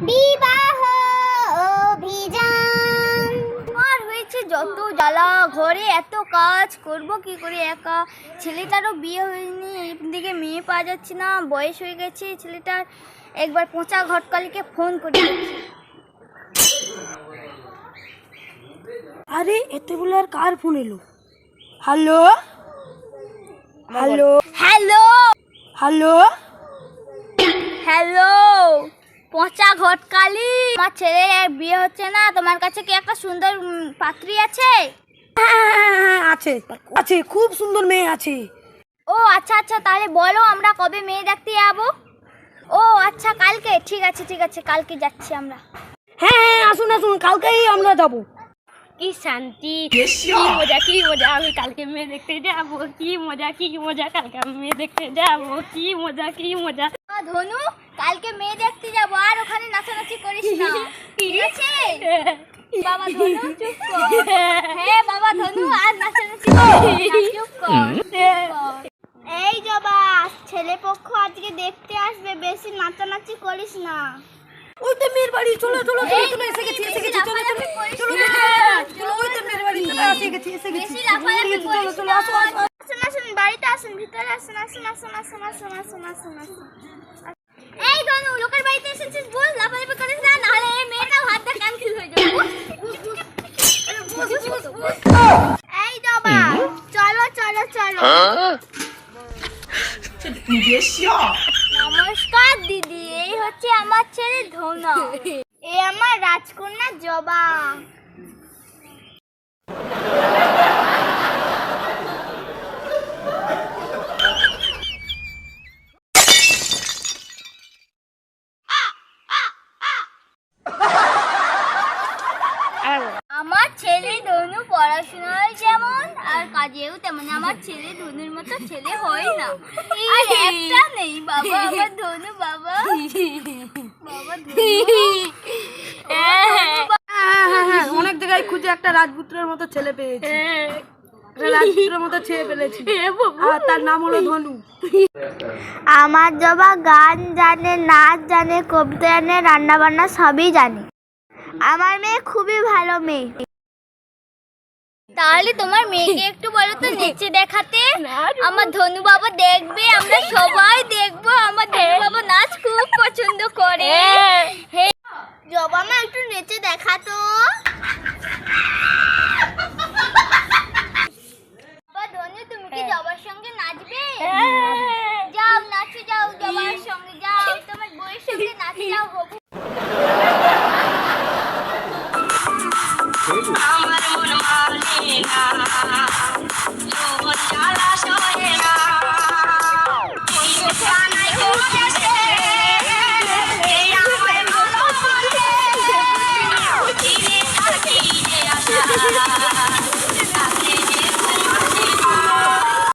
বিবাহ অভিযান। আর হয়েছে যত জ্বালা ঘরে এত কাজ করব কি করে একা? ছেলেটারও বিয়ে হয়নি এদিকে মেয়ে পাওয়া যাচ্ছে না বয়স হয়ে গেছে ছেলেটার একবার পচা ঘটকালিকে ফোন করে আরে এতে বলে আর কার ফোন এলো? Hello? Hello? Hello? Hello? Hello? পচা ঘটকালি। আমার ছেলের বিয়ে হচ্ছে না তোমার কাছে কি একটা সুন্দর পাত্রী আছে? হ্যাঁ, আছে আছে খুব সুন্দর মেয়ে আছে। ও আচ্ছা আচ্ছা তাহলে বলো আমরা কবে মেয়ে দেখতে যাব? ও আচ্ছা কালকে। ঠিক আছে ঠিক আছে কালকে যাচ্ছি আমরা। হ্যাঁ হ্যাঁ আসুন আসুন কালকেই আমরা যাব। কি শান্তি কি মজা কি মজা আমি কালকে মেয়ে দেখতে যাব কি মজা কি মজা কালকে আমি মেয়ে দেখতে যাব কি মজা কি মজা। ধনু কালকে মেয়ে দেখতে যাব আর ওখানে নাচানাচি করিস না। ঠিক আছে? বাবা ধনু চুপ কর। হ্যাঁ বাবা ধনু আর নাচানাচি করিস না, চুপ কর এই জবা ছেলে পক্ষ আজকে দেখতে আসবে বেশি নাচানাচি করিস না। ওই তো মেয়ের বাড়ি চলো চলো চলো চলো এসে গেছি এসে গেছি চলো চলো চলো চলো ওই তো মেয়ের বাড়ি চলো এসে গেছি এসে গেছি চলো চলো না। আসো আসো। আসুন আসুন বাড়িতে আসুন ভিতরে আসুন আসুন আসুন আসুন আসুন আসুন আসুন আসুন এই ধনু লোকের বাড়িতে এসেছিস বল লাফালাফি করিস না নাহলে এই মেয়েটাও হাতটা ক্যান্সেল হয়ে যাবে এই জবা চলো চলো চলো। নমস্কার, দিদি। এই হচ্ছে আমার ছেলে ধনা। এ আমার রাজকন্যা জবা। আমার ছেলে ধনু পড়াশোনায় যেমন আর কাজেও তেমন আমার ছেলে ধনুর মতো ছেলে হয় না। আর একটা নেই বাবা আমার ধনু বাবা। বাবা ধনু। হ্যাঁ হ্যাঁ। হ্যাঁ অনেক জায়গায় খুঁজে একটা রাজপুত্রের মতো ছেলে পেয়েছি। একটা রাজপুত্রের মতো ছেলে পেয়েছি আর তার নাম হলো ধনু। আমার জবা গান জানে নাচ জানে কবিতা জানে রান্না বান্না সবই জানে। আমার মেয়ে খুবই ভালো মেয়ে। তাহলে তোমার মেয়েকে একটু বলো তো নেচে দেখাতে। আমার ধনু বাবা দেখবে আমরা সবাই দেখব। আমার ধনু বাবা নাচ খুব পছন্দ করে। হে জবা মা একটু নেচে দেখাতো বাবা ধনু তুমি কি জবার সঙ্গে নাচবে? যাও নাচে যাও জবার সঙ্গে যাও। তোমার সঙ্গে নাচে যাও Sanay ko.